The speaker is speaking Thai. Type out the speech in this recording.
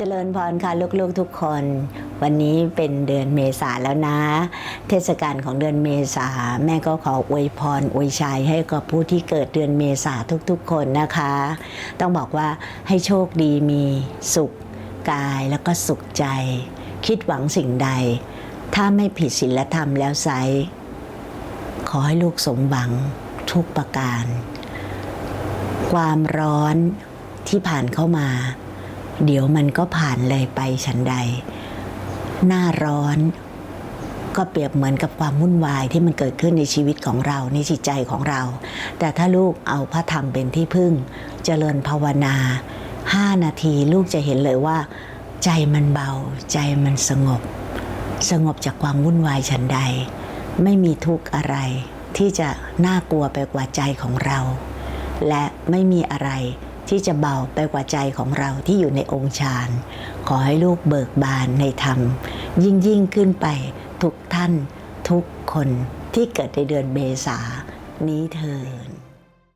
จริญพรค่ะลูกๆทุกคน วันนี้เป็นเดือนเมษาแล้วนะ เทศกาลของเดือนเมษาแม่ก็ขออวยพรอวยชัยให้กับผู้ที่เกิดเดือนเมษาทุกๆ คนนะคะ ต้องบอกว่าให้โชคดีมีสุขกายแล้วก็สุขใจ คิดหวังสิ่งใด ถ้าไม่ผิดศีลธรรมแล้วไซขอให้ลูกสมหวังทุกประการ ความร้อนที่ผ่านเข้ามา เดี๋ยวมันก็ผ่านเลยไปฉันใด หน้าร้อนก็เปรียบเหมือนกับความวุ่นวายที่มันเกิดขึ้นในชีวิตของเราในจิตใจของเรา แต่ถ้าลูกเอาพระธรรมเป็นที่พึ่ง เจริญภาวนาห้านาทีลูกจะเห็นเลยว่า ใจมันเบา ใจมันสงบ สงบจากความวุ่นวายฉันใด ไม่มีทุกข์อะไร ที่จะน่ากลัวไปกว่าใจของเรา และไม่มีอะไร ที่จะเบาไปกว่าใจของเราที่อยู่ในองค์ฌานขอให้ลูกเบิกบานในธรรม ยิ่งยิ่งขึ้นไปทุกท่านทุกคนที่เกิดในเดือนเมษานี้เถิน